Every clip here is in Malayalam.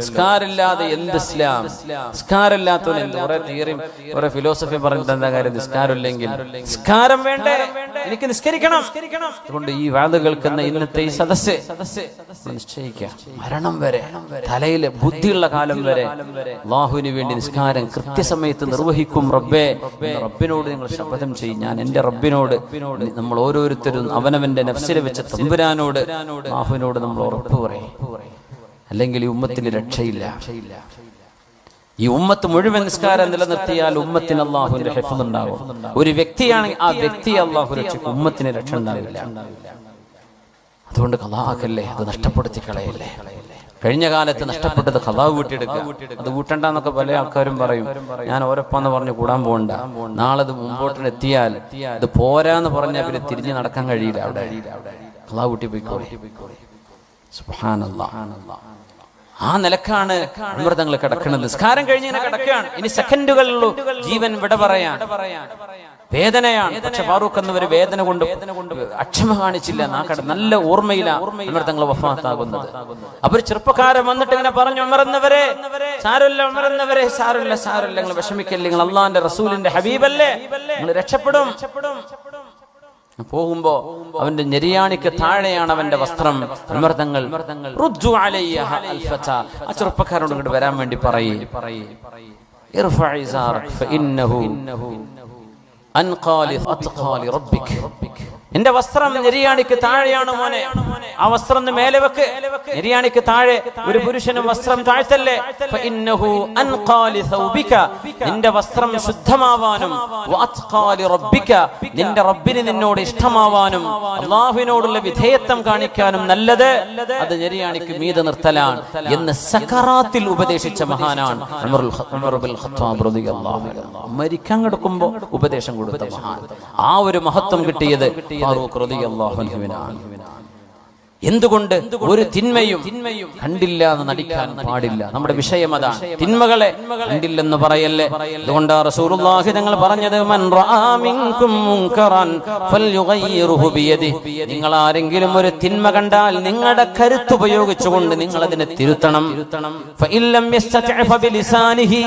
നിസ്കാരമില്ലാതെ എന്ത് ഇസ്ലാം? നിസ്കാരമില്ലാത്തവൻ എന്ത്? കുറെ തിയറിയും കുറെ ഫിലോസഫി പറഞ്ഞിട്ട് എന്താ കാര്യം? നിസ്കാരമില്ലെങ്കിൽ നിസ്കാരം വേണ്ടേ? എനിക്ക് നിസ്കരിക്കണം. അതുകൊണ്ട് ഈ വാത് കേൾക്കുന്ന ഇന്നത്തെ ഈ സദസ്സ് നിശ്ചയിക്കാം മരണം വരെ തലയിലെ ബുദ്ധിയുള്ള കാലം വരെ അള്ളാഹുവിന് വേണ്ടി നിസ്കാരം കൃത്യസമയത്ത് നിർവഹിക്കും റബ്ബേ. റബ്ബിനോട് നിങ്ങൾ ശപഥം ചെയ്യും. ഞാൻ എന്റെ റബ്ബിനോട് നമ്മൾ ഓരോരുത്തരും അവനവന്റെ നഫ്സിലെ വെച്ച തമ്പുരാനോട് അള്ളാഹുവിനോട് നമ്മൾ ഉറപ്പ് പറയും. അല്ലെങ്കിൽ ഈ ഉമ്മത്തിന് രക്ഷയില്ല. ഈ ഉമ്മത്ത് മുഴുവൻ നിസ്കാരം നിലനിർത്തിയാൽ ഉമ്മത്തിന് അള്ളാഹുവിന്റെ ഹെഫുദ് ഉണ്ടാകും ഒരു വ്യക്തിയാണെങ്കിൽ ആ വ്യക്തി അള്ളാഹു രക്ഷിക്കും. ഉമ്മത്തിന് രക്ഷ ഉണ്ടാവില്ല. അതുകൊണ്ട് കലാക്കല്ലേ അത് നഷ്ടപ്പെടുത്തി കളയല്ലേ? കഴിഞ്ഞ കാലത്ത് നഷ്ടപ്പെട്ടത് കഥാവ് വീട്ടിയെടുക്കുക അത് വീട്ടണ്ടെന്നൊക്കെ പല ആൾക്കാരും പറയും. ഞാൻ ഓരപ്പാന്ന് പറഞ്ഞ് കൂടാൻ പോകണ്ട. നാളെ അത് മുമ്പോട്ട് എത്തിയാൽ ഇത് പോരാന്ന് പറഞ്ഞാൽ പിന്നെ തിരിഞ്ഞു നടക്കാൻ കഴിയില്ല അവിടെ. കഥാവ് വീട്ടി പോയിക്കോളി. സുബ്ഹാനല്ലാ. ആ നിലക്കാണ് അമൃതങ്ങൾ കിടക്കുന്നത്. നിസ്കാരം കഴിഞ്ഞ് ഇങ്ങനെ കിടക്കുകയാണ്. ഇനി സെക്കൻഡുകളിലുള്ളൂ ജീവൻ വിട പറയാൻ. വേദനയാണ്. പക്ഷെ ഫാറൂഖ് എന്നവർ വേദന കൊണ്ട് അക്ഷമ കാണിച്ചില്ല. നാക്കട നല്ല ഓർമ്മയില അമൃതങ്ങൾ വഫാത്താകുന്നത്. അവർ ചെറുപ്പക്കാരൻ വന്നിട്ട് ഇങ്ങനെ പറഞ്ഞു അമർന്നവരെ സാരല്ല അമർന്നവരെ സാരല്ല സാരല്ല. നിങ്ങൾ വിഷമിക്കല്ലേ. നിങ്ങൾ അള്ളാന്റെ റസൂലിന്റെ ഹബീബല്ലേ. നിങ്ങൾ രക്ഷപ്പെടും. പോകുമ്പോ അവന്റെ ഞെരിയാണിക്ക് താഴെയാണ് അവന്റെ വസ്ത്രം. ഫത. ആ ചെറുപ്പക്കാരോട് ഇങ്ങോട്ട് വരാൻ വേണ്ടി പറയും. എന്റെ വസ്ത്രം നെരിയാണിക്ക് താഴെയാണ് മോനെ. ആ വസ്ത്രം മേലെ വെക്ക്. നെരിയാണിക്ക് താഴെ ഒരു പുരുഷനും വസ്ത്രം താഴ്ത്തല്ലേ? നിന്റെ വസ്ത്രം ശുദ്ധമാവാനും നിന്റെ റബ്ബിന് നിന്നോട് ഇഷ്ടമാവാനും അള്ളാഹുവിനോടുള്ള വിധേയത്വം കാണിക്കാനും നല്ലത് അത് നെരിയാണിക്ക് മീതെ നിർത്തലാണ് എന്ന് സക്കറാത്തിൽ ഉപദേശിച്ച മഹാനാണ്. മരിക്കാൻ കിടക്കുമ്പോ ഉപദേശം കൊടുത്ത മഹാൻ. ആ ഒരു മഹത്വം കിട്ടിയത് എന്തുകൊണ്ട് ഒരു തിന്മയും കണ്ടില്ല എന്ന് നടിക്കാൻ പാടില്ല? നമ്മുടെ വിഷയം അതാണ്. തിന്മകളെ കണ്ടില്ലെന്ന് പറയല്ലേ? അതുകൊണ്ട് റസൂലുള്ളാഹി തങ്ങൾ പറഞ്ഞത് മൻ നിങ്ങൾ ആരെങ്കിലും ഒരു തിന്മ കണ്ടാൽ നിങ്ങളുടെ കരുത്ത് ഉപയോഗിച്ചുകൊണ്ട് നിങ്ങൾ അതിനെ തിരുത്തണം ഫബിലിസാനിഹി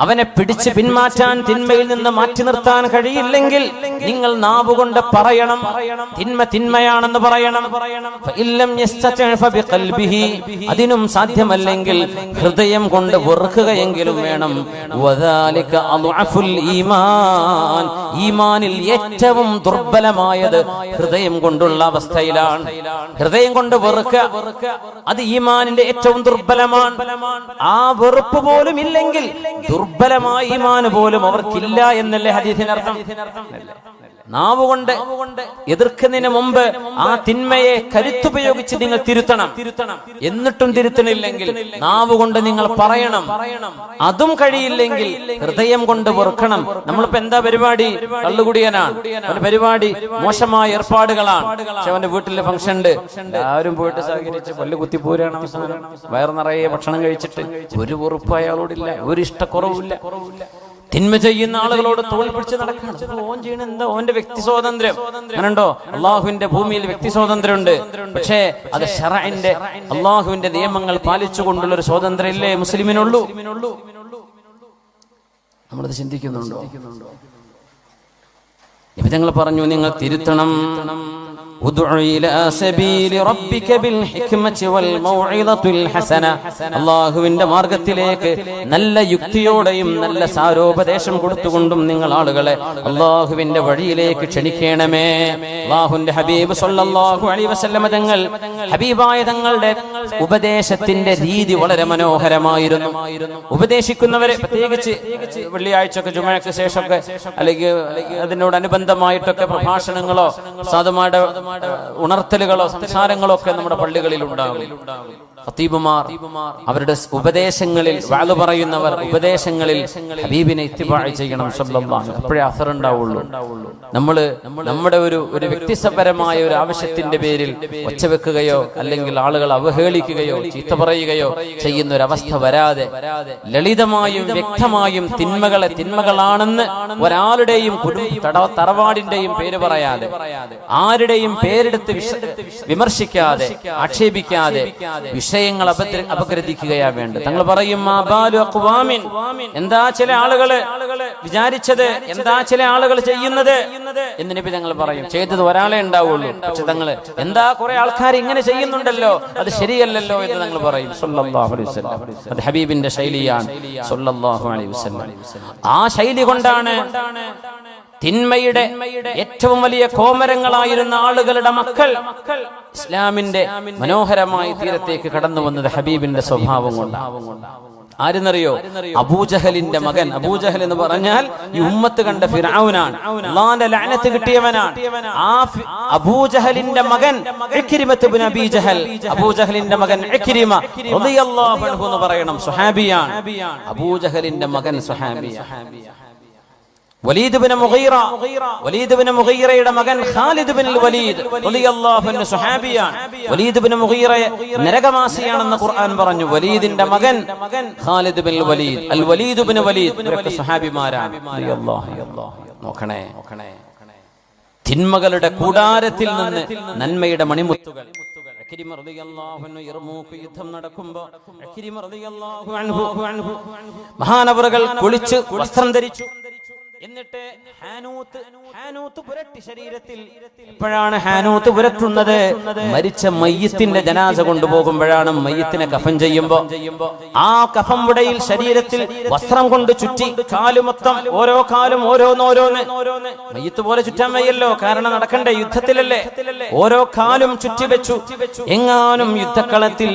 അവനെ പിടിച്ച് പിന്മാറ്റാൻ തിന്മയിൽ നിന്ന് മാറ്റി നിർത്താൻ കഴിയില്ലെങ്കിൽ നിങ്ങൾ നാവുകൊണ്ട് പറയണം. തിന്മ തിന്മയാണെന്ന് പറയണം. അതിനും സാധ്യമല്ലെങ്കിൽ ഹൃദയം കൊണ്ട് വെറുക്കുകയെങ്കിലും വേണം. ഈമാനിൽ ഏറ്റവും ദുർബലമായത് ഹൃദയം കൊണ്ടുള്ള അവസ്ഥയിലാണ്. ഹൃദയം കൊണ്ട് വെറുക്കുക. അത് ഈമാനിന്റെ ഏറ്റവും ദുർബലമാണ്. ആ വെറുപ്പ് പോലും ഇല്ലെങ്കിൽ ദുർബലമായ ഈമാൻ പോലും അവർക്കില്ല എന്നല്ലേ ഹദീസിനർത്ഥം നാവുകൊണ്ട് എതിർക്കുന്നതിന് മുമ്പ് ആ തിന്മയെ കരുത്തുപയോഗിച്ച് നിങ്ങൾ തിരുത്തണം. തിരുത്തണം എന്നിട്ടും തിരുത്തണില്ലെങ്കിൽ നാവുകൊണ്ട് നിങ്ങൾ പറയണം. അതും കഴിയില്ലെങ്കിൽ ഹൃദയം കൊണ്ട് വെറുക്കണം. നമ്മളിപ്പോ എന്താ പരിപാടി? കള്ളുകുടിയനാണ് അവന്റെ പരിപാടി മോശമായ ഏർപ്പാടുകളാണ്. പക്ഷെ അവന്റെ വീട്ടിലെ ഫംഗ്ഷൻ ഉണ്ട് ആരും പോയിട്ട് സഹകരിച്ച് പല്ല് കുത്തിപ്പോരാണ് അവസാനം. വയർ നിറയെ ഭക്ഷണം കഴിച്ചിട്ട് ഒരു ഉറപ്പ് അയാളോടില്ല. ഒരു ഇഷ്ടക്കുറവില്ല തിന്മ ചെയ്യുന്ന ആളുകളോട് തോൾ പിടിച്ച് നടക്കണം. ഓൻ ചെയ്യണ എന്താ? ഓന്റെ വ്യക്തി സ്വാതന്ത്ര്യം. അങ്ങനുണ്ടോ അള്ളാഹുവിന്റെ ഭൂമിയിൽ വ്യക്തി സ്വാതന്ത്ര്യം ഉണ്ട് പക്ഷേ അത് ഷറന്റെ അള്ളാഹുവിന്റെ നിയമങ്ങൾ പാലിച്ചുകൊണ്ടുള്ള ഒരു സ്വാതന്ത്ര്യം ഇല്ലേ മുസ്ലിമിനുള്ളൂ? നമ്മളത് ചിന്തിക്കുന്നുണ്ടോ? നിബിധങ്ങൾ പറഞ്ഞു നിങ്ങൾ തിരുത്തണം. അല്ലാഹുവിന്റെ മാർഗത്തിലേക്ക് നല്ല യുക്തിയോടെയും നല്ല സാരോപദേശം കൊടുത്തുകൊണ്ടും നിങ്ങൾ ആളുകളെ അല്ലാഹുവിന്റെ വഴിയിലേക്ക് ക്ഷണിക്കണമേ. അല്ലാഹുവിന്റെ ഹബീബ് സല്ലല്ലാഹു അലൈഹി വസല്ലമ തങ്ങൾ ഹബീബായ തങ്ങളുടെ ഉപദേശത്തിന്റെ രീതി വളരെ മനോഹരമായിരുന്നു. ഉപദേശിക്കുന്നവരെ പ്രത്യേകിച്ച് വെള്ളിയാഴ്ചയൊക്കെ ജുമഴയ്ക്ക് ശേഷമൊക്കെ അല്ലെങ്കിൽ അതിനോടനുബന്ധമായിട്ടൊക്കെ പ്രഭാഷണങ്ങളോ സാധുമാരുടെ ഉണർത്തലുകളോ സംസാരങ്ങളോ ഒക്കെ നമ്മുടെ പള്ളികളിൽ ഉണ്ടാകും. ഖത്തീബുമാർ അവരുടെ ഉപദേശങ്ങളിൽ വാൾ പറയുന്നവർ ഉപദേശങ്ങളിൽ ഹബീബിനെ ഇത്തിബാഴ് ചെയ്യണം സല്ലല്ലാഹു അപ്പോഴേ അസർ ഉണ്ടാവുള്ളൂ. നമ്മൾ നമ്മുടെ ഒരു ഒരു വ്യക്തിസപരമായ ഒരു ആവശ്യത്തിന്റെ പേരിൽ ഒച്ചവെക്കുകയോ അല്ലെങ്കിൽ ആളുകൾ അവഹേളിക്കുകയോ ചീത്ത പറയുകയോ ചെയ്യുന്ന ഒരു അവസ്ഥ വരാതെ ലളിതമായും വ്യക്തമായും തിന്മകളെ തിന്മകളാണെന്ന് ഒരാളുടെയും കുടുംബ തറവാടിന്റെയും പേര് പറയാതെ ആരുടെയും പേരെടുത്ത് വിമർശിക്കാതെ ആക്ഷേപിക്കാതെ വിഷയ വിഷയങ്ങൾ അപഗ്ര- അപഗ്രഥിക്കുകയാ വേണ്ടത്. തങ്ങൾ പറയും. എന്താ ചില ആളുകൾ വിചാരിച്ചത്? എന്താ ചില ആളുകൾ ചെയ്യുന്നത്? എന്ന് നബി തങ്ങൾ പറയും ചെയ്തത് ഒരാളെ ഉണ്ടാവുള്ളൂ. പക്ഷെ തങ്ങൾ എന്താ കുറെ ആൾക്കാർ ഇങ്ങനെ ചെയ്യുന്നുണ്ടല്ലോ? അത് ശരിയല്ലല്ലോ എന്ന് തങ്ങൾ പറയും. അത് ഹബീബിന്റെ ശൈലിയാണ്. ആ ശൈലി കൊണ്ടാണ് തിന്മയുടെ ഏറ്റവും വലിയ കോമരങ്ങളായിരുന്ന ആളുകളുടെ മക്കൾ ഇസ്ലാമിന്റെ മനോഹരമായ തീരത്തേക്ക് കടന്നു വന്നത് ഹബീബിന്റെ സ്വഭാവം കൊണ്ട് ആരെന്നറിയോ? അബൂജഹലിന്റെ മകൻ. അബൂജഹൽ എന്ന് പറഞ്ഞാൽ ഈ ഉമ്മത്ത് കണ്ട ഫിറാവുനാണ് അള്ളാന്റെ ലഅനത്ത് കിട്ടിയവനാണ്. ആ അബൂജഹലിന്റെ മകൻ ഇക്രിമത്ത് ഇബ്നു അബീ ജഹൽ അബൂജഹലിന്റെ മകൻ എന്ന് പറയണം സുഹാബിയാണ് അബൂജഹലിന്റെ മകൻ സുഹാബിയാണ് മകൻ ഖാലിദ് വലീദ് റളിയല്ലാഹു വലീദ് ഖുർആൻ പറഞ്ഞു. വലീദിന്റെ മകൻ ഖാലിദ് വലീദ് അൽ വലീദ് വലീദ് നോക്കണേ. തിന്മകളുടെ കൂടാരത്തിൽ നിന്ന് നന്മയുടെ മണിമുത്തുകൾ. മഹാനവറുകൾ കുളിച്ച് വസ്ത്രം ധരിച്ചു. എന്നിട്ട് ഹാനൂത്ത് ഹാനൂത്ത് പുരട്ടി ശരീരത്തിൽ എപ്പോഴാണ് ഹാനൂത്ത് പുരട്ടുന്നത് മരിച്ച മയ്യത്തിന്റെ ജനാസ കൊണ്ടുപോകുമ്പോഴാണ് മയ്യത്തിനെ കഫൻ ചെയ്യുമ്പോ. ആ കഫം പുടയിൽ ശരീരത്തിൽ വസ്ത്രം കൊണ്ട് ചുറ്റി കാൽ മൊത്തം ഓരോ കാലും ഓരോന്നോരോന്ന്. മയ്യത്ത് പോലെ ചുറ്റാൻ വയ്യല്ലോ കാരണം നടക്കണ്ട യുദ്ധത്തിലല്ലേ? ഓരോ കാലും ചുറ്റി വെച്ചു. എങ്ങാനും യുദ്ധക്കളത്തിൽ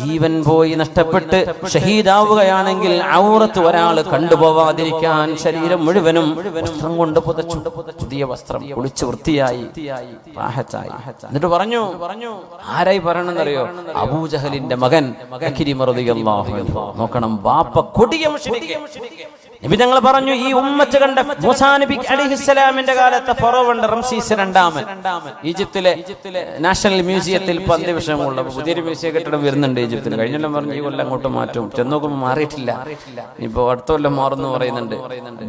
ജീവൻ പോയി നഷ്ടപ്പെട്ട് ഷഹീദാവുകയാണെങ്കിൽ ഔറത്ത് ഒരാൾ കണ്ടുപോവാതിരിക്കാൻ ശരീരം മുഴുവനും വസ്ത്രം കൊണ്ട് പുതച്ചു. പുതിയ വസ്ത്രം കുളിച്ച് വൃത്തിയായി റാഹത്തായി. എന്നിട്ട് പറഞ്ഞു പറഞ്ഞു ആരായി പറയണമെന്നറിയോ? അബൂജഹലിന്റെ മകൻ. നോക്കണം ബാപ്പ കൊടിയ നബി ഞങ്ങൾ പറഞ്ഞു ഈ ഉമ്മത്ത് കണ്ട മൂസാ നബി അലിഹിസ്സലാമിന്റെ കാലത്തെ ഫറോവുണ്ട് റംസീസ് രണ്ടാമൻ. ഈജിപ്തിലെ നാഷണൽ മ്യൂസിയത്തിൽ ഇപ്പൊ വിഷയമുള്ള പുതിയൊരു മ്യൂസിയം കെട്ടിടം വരുന്നുണ്ട് ഈജിപ്തിൽ കഴിഞ്ഞെല്ലാം പറഞ്ഞു ഈ കൊല്ലം അങ്ങോട്ട് മാറ്റും. ചെന്ന് നോക്കുമ്പോൾ മാറിയിട്ടില്ല. ഇപ്പൊ അടുത്ത കൊല്ലം മാറുന്നു പറയുന്നുണ്ട്.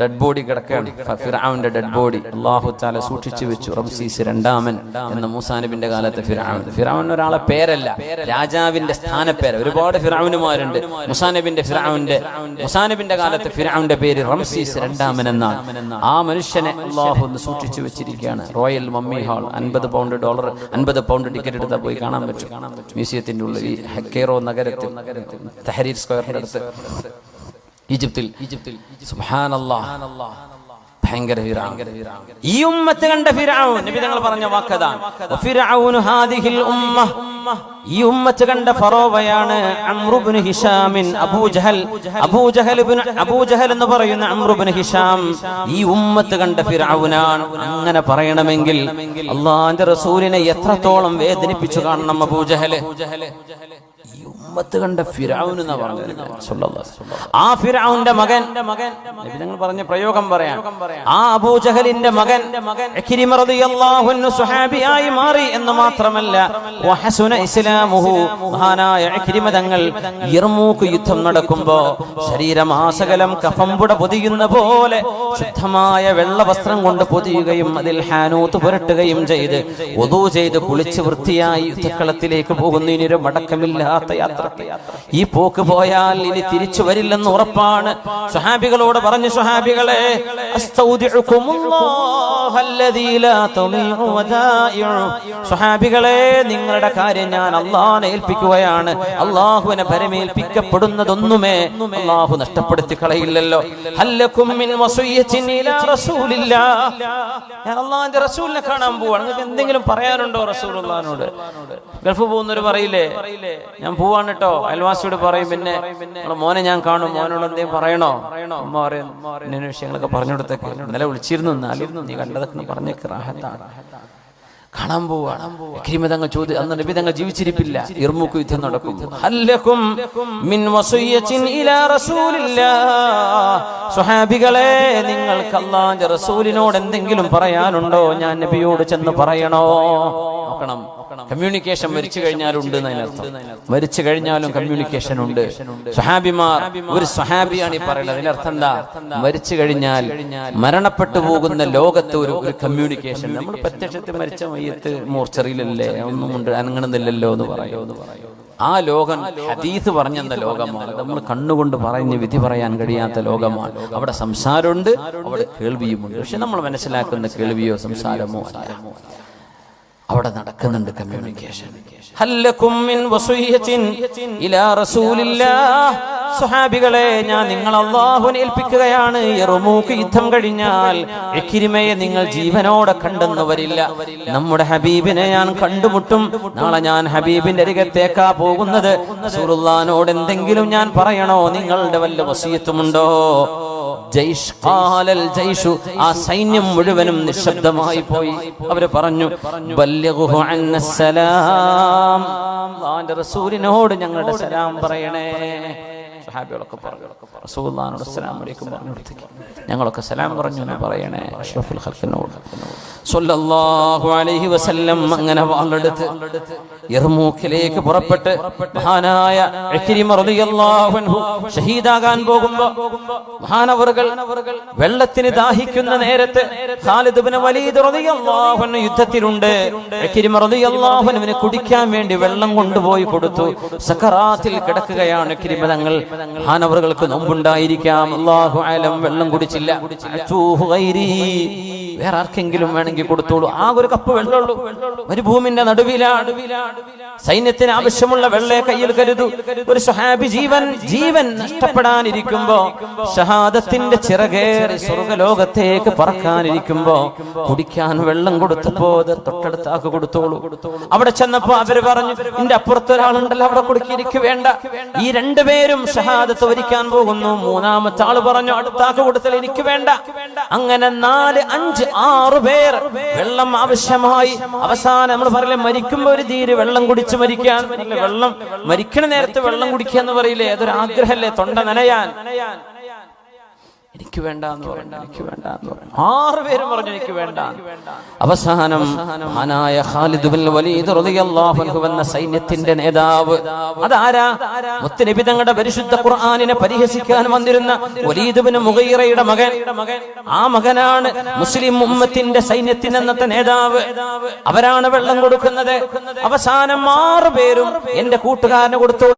ഡെഡ് ബോഡി കിടക്കുകയാണ്. ഫിറാവിന്റെ ഡെഡ് ബോഡി അള്ളാഹു താല സൂക്ഷിച്ചു വെച്ചു. റംസീസ് രണ്ടാമൻ എന്ന മൂസാ നബിന്റെ കാലത്തെ ഫിറാവൻ ഫിറാവൻ ഒരാളെ പേരല്ല. രാജാവിന്റെ സ്ഥാനപ്പേര്. ഒരുപാട് ഫിറാവിനുമാരുണ്ട് മുസാനബിന്റെ ഫിറാവിന്റെ മുസാനബിന്റെ കാലത്തെ ഫിറാവിന്റെ പേര് റംസീസ് രണ്ടാമൻ എന്നാണ് ആ മനുഷ്യനെ അള്ളാഹു ഒന്ന് സൂക്ഷിച്ചു വെച്ചിരിക്കുകയാണ്. റോയൽ മമ്മി ഹാൾ അൻപത് പൗണ്ട് ഡോളർ അൻപത് പൗണ്ട് ടിക്കറ്റ് എടുത്താൽ പോയി കാണാൻ പറ്റും. മ്യൂസിയത്തിന്റെ ഉള്ളിൽ ഈ ഹെക്കേറോ നഗരത്തിൽ തെഹരീർ സ്ക്വയറിന്റെ അടുത്ത് ഈജിപ്തിൽ ഈജിപ്തിൽ ഭയങ്കര. ഈ ഉമ്മത്ത് കണ്ട ഫിറാവൂൻ നബി തങ്ങൾ പറഞ്ഞ വാക്കതാണ് ഫിറാവൂൻ ഹാദിഹിൽ ഉമ്മ. ഈ ഉമ്മത്ത് കണ്ട ഫറോവയാണ് അമ്രുബിന് ഹിഷാമിൻ അബൂജഹൽ അബൂജഹൽ അബൂജഹൽ എന്ന് പറയുന്ന അമ്രുബിന് ഹിഷാം ഈ ഉമ്മത്ത് കണ്ട ഫിറാവുനാണ് അങ്ങനെ പറയണമെങ്കിൽ അള്ളാന്റെ റസൂലിനെ എത്രത്തോളം വേദനിപ്പിച്ചു കാണണം അബൂജഹൽ ഈ ഉമ്മത്ത് കണ്ട ഫിറഔൻ എന്നാ പറഞ്ഞത്. ആ ഫിറാവുന്റെ മകൻ മകൻ നബി പറഞ്ഞ പ്രയോഗം പറയാം. ആ അബൂജഹലിന്റെ മകൻ സുഹാബിയായി മാറി എന്ന് മാത്രമല്ല ഇസ്ലാമുഹു മഹാനായ തങ്ങൾ ഇർമൂക്ക് യുദ്ധം നടക്കുമ്പോ ശരീരമാസകലം കഫംപുട പൊതിയുന്ന പോലെ ശുദ്ധമായ വെള്ള വസ്ത്രം കൊണ്ട് പൊതിയുകയും അതിൽ ഹാനൂത്ത് പുരട്ടുകയും ചെയ്ത് ഒതു ചെയ്ത് കുളിച്ച് വൃത്തിയായി യുദ്ധക്കളത്തിലേക്ക് പോകുന്നതിനൊരു മടക്കമില്ലാത്ത യാത്ര ഈ പോക്ക് പോയാൽ ഇനി തിരിച്ചു വരില്ലെന്ന് ഉറപ്പാണ്. സുഹാബികളോട് പറഞ്ഞു സുഹാബികളെ. സുഹാബികളെ നിങ്ങളുടെ കാര്യം ഞാൻ അള്ളാഹനെ ഏൽപ്പിക്കുകയാണ്. അള്ളാഹുവിനെ പരമേൽപ്പിക്കപ്പെടുന്നതൊന്നുമേ അള്ളാഹു നഷ്ടപ്പെടുത്തി കളയില്ലല്ലോ. ഞാൻ റസൂലിനെ കാണാൻ പോവാണ്. എന്തെങ്കിലും പറയാനുണ്ടോ റസൂൽ ഗൾഫ് പോകുന്നവർ പറയില്ലേ? ഞാൻ പോവാണ് കേട്ടോ അയൽവാസിയോട് പറയും പിന്നെ മോനെ ഞാൻ കാണും മോനോട് എന്തെങ്കിലും പറയണോ? അമ്മ പറയും ഇന്ന വിഷയങ്ങളൊക്കെ പറഞ്ഞു കൊടുത്തേക്ക്. ഇന്നലെ വിളിച്ചിരുന്നു എന്നാലും നീ കണ്ടതൊക്കെ പറഞ്ഞേക്ക് റാഹത്താണ്. കാണാൻ പോവാണ് ക്രിമിതങ്ങൾ ചോദ്യം അന്ന് നബി തങ്ങൾ ജീവിച്ചിരിപ്പില്ല. ഇർമുക്ക് യുദ്ധം നടക്കും മിൻ വസിയ്യത്തിൻ ഇലാ സ്വഹാബികളെ നിങ്ങൾക്ക് അല്ലാഹുവിന്റെ റസൂലിനോട് എന്തെങ്കിലും പറയാനുണ്ടോ? ഞാൻ നബിയോട് ചെന്ന് പറയണോ? നോക്കണം. കമ്മ്യൂണിക്കേഷൻ മരിച്ചു കഴിഞ്ഞാലുണ്ട് മരിച്ചു കഴിഞ്ഞാലും കമ്മ്യൂണിക്കേഷൻ ഉണ്ട്. സ്വഹാബിമാർ ഒരു സ്വഹാബിയാണ് ഈ പറയുന്നത്. അതിനർത്ഥം എന്താ? മരിച്ചു കഴിഞ്ഞാൽ മരണപ്പെട്ടു പോകുന്ന ലോകത്ത് ഒരു ഒരു കമ്മ്യൂണിക്കേഷൻ നമ്മൾ പ്രത്യക്ഷത്തിൽ മരിച്ച മയ്യത്ത് മോർച്ചറിയിലല്ലേ? ഒന്നും ഉണ്ട്. അനങ്ങണമെന്നില്ലല്ലോ എന്ന് പറയോ. ആ ലോകം ഹദീസ് പറഞ്ഞെന്ന ലോകമാണ്. നമ്മൾ കണ്ണുകൊണ്ട് പറഞ്ഞ് വിധി പറയാൻ കഴിയാത്ത ലോകമാണ്. അവിടെ സംസാരമുണ്ട് അവിടെ കേൾവിയുമുണ്ട്. പക്ഷെ നമ്മൾ മനസ്സിലാക്കുന്ന കേൾവിയോ സംസാരമോ അല്ല. അവിടെ നടക്കുന്നുണ്ട് കമ്മ്യൂണിക്കേഷൻ സ്വഹാബികളെ ഞാൻ നിങ്ങൾ അള്ളാഹുവിനെ ഏൽപ്പിക്കുകയാണ്. എറുമൂക്ക് യുദ്ധം കഴിഞ്ഞാൽ എക്കിരിമയെ നിങ്ങൾ ജീവനോടെ കണ്ടെന്ന് വരില്ല നമ്മുടെ ഹബീബിനെ ഞാൻ കണ്ടുമുട്ടും. നാളെ ഞാൻ ഹബീബിന്റെ അരികത്തേക്കാ പോകുന്നത്. സുറുല്ലാനോട് എന്തെങ്കിലും ഞാൻ പറയണോ? നിങ്ങളുടെ വല്ല വസീയത്തുമുണ്ടോ? ജയ്ഷ് ഖാലൽ ജയ്ഷു ആ സൈന്യം മുഴുവനും നിശബ്ദമായി പോയി. അവർ പറഞ്ഞു അള്ളാന്റെ റസൂലിനോട് ഞങ്ങളുടെ സലാം പറയണേ. സഹാബികളൊക്കെ പറഞ്ഞു. റസൂലുള്ളാഹിനോട് സ്ലാം അലൈക്കും പറഞ്ഞു കൊടുത്തേക്ക്. ഞങ്ങളൊക്കെ സലാം പറഞ്ഞു എന്ന് പറയണേ. അഷ്റഫുൽ ഹർക്കിനോട് സ്വല്ലല്ലാഹു അലൈഹി വസല്ലം അങ്ങനെ വാളെടുത്ത് യർമൂക്കിലേക്ക് പുറപ്പെട്ട് മഹാനായ ഷഹീദാകാൻ പോകുമ്പോൾ മഹാനവറുകൾ വെള്ളത്തിന് ദാഹിക്കുന്ന നേരത്തെ ഖാലിദ് ഇബ്നു വലീദ് റളിയല്ലാഹു അൻഹു യുദ്ധത്തിലുണ്ട്. കുടിക്കാൻ വേണ്ടി വെള്ളം കൊണ്ടുപോയി കൊടുത്തു. സക്കറാത്തിൽ കിടക്കുകയാണ് ഇക്രിമ തങ്ങൾ നൊമ്പുണ്ടായിരിക്കാം. അല്ലാഹു അലം വെള്ളം കുടിച്ചില്ല. വേറെ ആർക്കെങ്കിലും വേണമെങ്കിൽ കൊടുത്തോളൂ. ആ ഒരു കപ്പ് വെള്ളമുള്ളൂ മരുഭൂമിന്റെ നടുവിലാണ്. സൈന്യത്തിന് ആവശ്യമുള്ള വെള്ളയെ കയ്യിൽ കരുതു. ഒരു സഹാബി ജീവൻ ജീവൻ നഷ്ടപ്പെടാനിരിക്കുമ്പോ ഷഹാദത്തിന്റെ ചിറകേറി സ്വർഗലോകത്തേക്ക് പറക്കാനിരിക്കുമ്പോ കുടിക്കാൻ വെള്ളം കൊടുത്തപ്പോ അത് തൊട്ടടുത്താക്ക് കൊടുത്തോളൂ. അവിടെ ചെന്നപ്പോ അവർ പറഞ്ഞു എന്റെ അപ്പുറത്ത് ഒരാളുണ്ടല്ലോ അവിടെ കൊടുക്കിയിരിക്കു വേണ്ട. ഈ രണ്ടുപേരും ഷഹാദത്ത് വരിക്കാൻ പോകുന്നു. മൂന്നാമത്തെ ആൾ പറഞ്ഞു അടുത്താക്ക് കൊടുത്തൽ എനിക്ക് വേണ്ട. അങ്ങനെ നാല് അഞ്ച് ആറ് പേർ വെള്ളം ആവശ്യമായി. അവസാനം നമ്മൾ പറയില്ലേ മരിക്കുമ്പോ ഒരു തീര് വെള്ളം കുടിച്ച് മരിക്കാൻ. വെള്ളം മരിക്കണ നേരത്തെ വെള്ളം കുടിക്കുക എന്ന് പറയില്ലേ? അതൊരു ആഗ്രഹല്ലേ തൊണ്ട നനയാൻ. എനിക്ക് വേണ്ട എന്ന് പറഞ്ഞു എനിക്ക് വേണ്ട എന്ന് പറഞ്ഞു. ആറ് പേരും പറഞ്ഞു എനിക്ക് വേണ്ട അവസാനം മഹാനായ ഖാലിദ് ബിൻ വലീദ് റളിയല്ലാഹു അൻഹു എന്ന സൈന്യത്തിന്റെ നേതാവ്. അതാരാ? മുത്തുനബി തങ്ങളുടെ പരിശുദ്ധ ഖുർആനിനെ പരിഹസിക്കാൻ വന്നിരുന്ന വലീദ് ബിൻ മുഗൈറയുടെ മകൻ. ആ മകനാണ് മുസ്ലിം ഉമ്മത്തിന്റെ സൈന്യത്തിന് അന്നത്തെ നേതാവ്. അവരാണ് വെള്ളം കൊടുക്കുന്നത്. അവസാനം ആറ് പേരും എന്റെ കൂട്ടുകാരന് കൊടുത്തു.